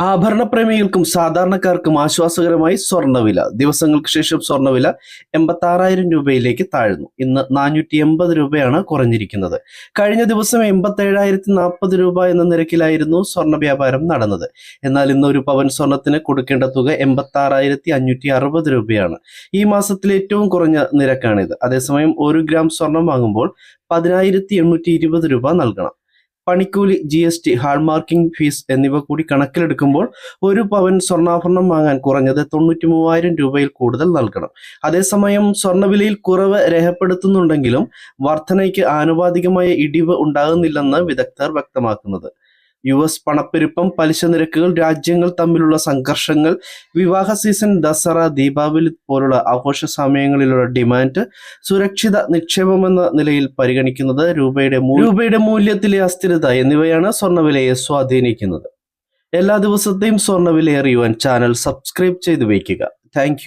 ആഭരണപ്രേമികൾക്കും സാധാരണക്കാർക്കും ആശ്വാസകരമായി സ്വർണവില ദിവസങ്ങൾക്ക് ശേഷം സ്വർണവില എൺപത്തി ആറായിരം രൂപയിലേക്ക് താഴ്ന്നു. ഇന്ന് നാനൂറ്റി എൺപത് രൂപയാണ് കുറഞ്ഞിരിക്കുന്നത്. കഴിഞ്ഞ ദിവസം എൺപത്തി ഏഴായിരത്തി നാൽപ്പത് രൂപ എന്ന നിരക്കിലായിരുന്നു സ്വർണ വ്യാപാരം നടന്നത്. എന്നാൽ ഇന്ന് ഒരു പവൻ സ്വർണത്തിന് കൊടുക്കേണ്ട തുക എൺപത്തി ആറായിരത്തി അഞ്ഞൂറ്റി അറുപത് രൂപയാണ്. ഈ മാസത്തിലെ ഏറ്റവും കുറഞ്ഞ നിരക്കാണിത്. അതേസമയം ഒരു ഗ്രാം സ്വർണം വാങ്ങുമ്പോൾ പതിനായിരത്തി എണ്ണൂറ്റി ഇരുപത് രൂപ നൽകണം. പണിക്കൂലി G S T hallmarking fees എന്നിവ കൂടി കണക്കിലെടുക്കുമ്പോൾ ഒരു പവൻ സ്വർണാഭരണം വാങ്ങാൻ കുറഞ്ഞത് തൊണ്ണൂറ്റി മൂവായിരം രൂപയിൽ കൂടുതൽ നൽകണം. അതേസമയം സ്വർണവിലയിൽ കുറവ് രേഖപ്പെടുത്തുന്നുണ്ടെങ്കിലും വർധനയ്ക്ക് ആനുപാതികമായ ഇടിവ് ഉണ്ടാകുന്നില്ലെന്ന് വിദഗ്ധർ വ്യക്തമാക്കുന്നത്. യു എസ് പണപ്പെരുപ്പം പലിശ നിരക്കുകൾ രാജ്യങ്ങൾ തമ്മിലുള്ള സംഘർഷങ്ങൾ വിവാഹ സീസൺ ദസറ ദീപാവലി പോലുള്ള ആഘോഷ സമയങ്ങളിലുള്ള ഡിമാൻഡ് സുരക്ഷിത നിക്ഷേപമെന്ന നിലയിൽ പരിഗണിക്കുന്നത് രൂപയുടെ രൂപയുടെ മൂല്യത്തിലെ അസ്ഥിരത എന്നിവയാണ് സ്വർണവിലയെ സ്വാധീനിക്കുന്നത്. എല്ലാ ദിവസത്തെയും സ്വർണവില അറിയുവാൻ ചാനൽ സബ്സ്ക്രൈബ് ചെയ്തു വയ്ക്കുക. താങ്ക്